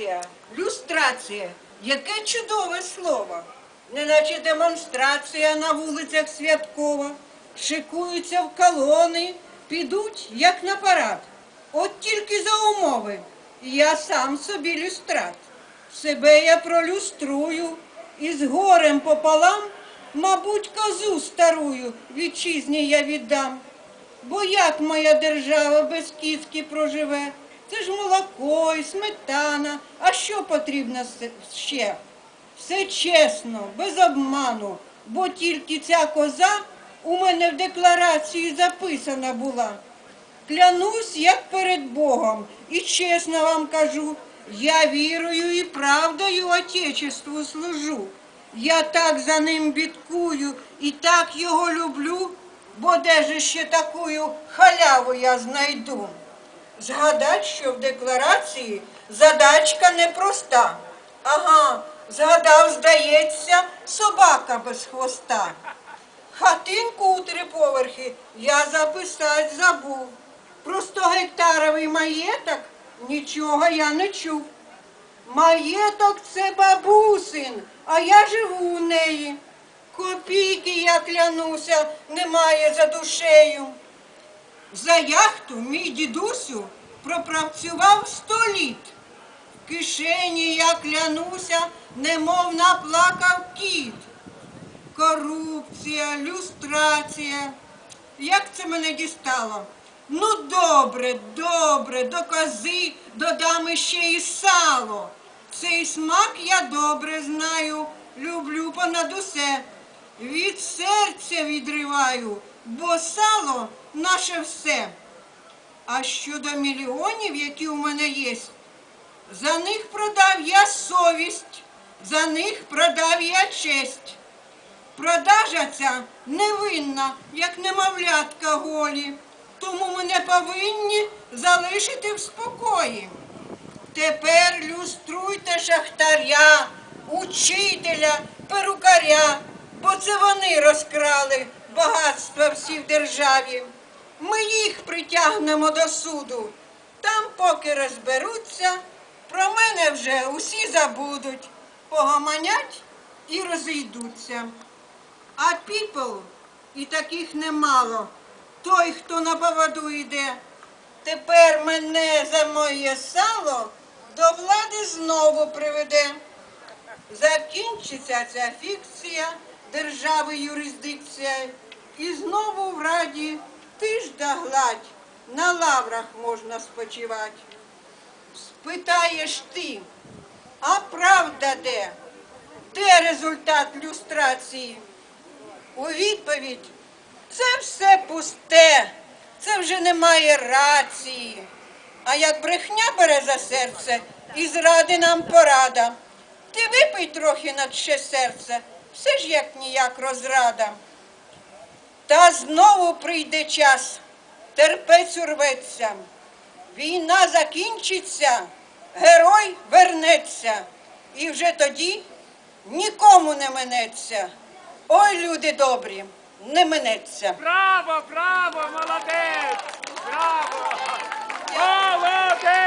Люстрація, люстрація. Яке чудове слово. Неначе демонстрація на вулицях святкова. Шикуються в колони, підуть, як на парад. От тільки за умови. Я сам собі люстрат. Себе я пролюструю і з горем пополам, мабуть, козу старую вітчизні я віддам. Бо як моя держава без кіцьки проживе? Це ж молоко і сметана. А що потрібно ще? Все чесно, без обману, бо тільки ця коза у мене в декларації записана була. Клянусь, як перед Богом, і чесно вам кажу, я вірою і правдою Отечеству служу. Я так за ним бідкую і так його люблю, бо де же ще такую халяву я знайду. Згадать, що в декларації задачка непроста. Ага, згадав, здається, собака без хвоста. Хатинку у три поверхи я записать забув. Про 100 гектаровий маєток нічого я не чув. Маєток це бабусин, а я живу у неї. Копійки, я клянуся, немає за душею. За яхту мій дідусю пропрацював сто літ. В кишені я клянуся, немов наплакав кіт. Корупція, люстрація. Як це мене дістало? Ну, добре, добре, до кози додам іще і сало. Цей смак я добре знаю, люблю понад усе. Від серця відриваю, бо сало наше все. А щодо мільйонів, які у мене є, за них продав я совість, за них продав я честь. Продажа ця невинна, як немовлятка голі, тому мене повинні залишити в спокої. Тепер люструйте шахтаря, учителя, перукаря, бо це вони розкрали багатства всі в державі. Ми їх притягнемо до суду. Там, поки розберуться, про мене вже усі забудуть, погомонять і розійдуться. А піпл і таких немало. Той, хто на поводу йде, тепер мене за моє сало до влади знову приведе. Закінчиться ця фікція держави юрисдикція, і знову в раді ти да гладь, на лаврах можна спочивати. Спитаєш ти, а правда де? Де результат люстрації? У відповідь це все пусте, це вже немає рації. А як брехня бере за серце і зради нам порада, ти випий трохи над ще серце, все ж як ніяк розрада. Та знову прийде час, терпець урветься, війна закінчиться, герой вернеться, і вже тоді нікому не минеться. Ой, люди добрі, не минеться. Браво, браво, молодець! Браво! Молодець!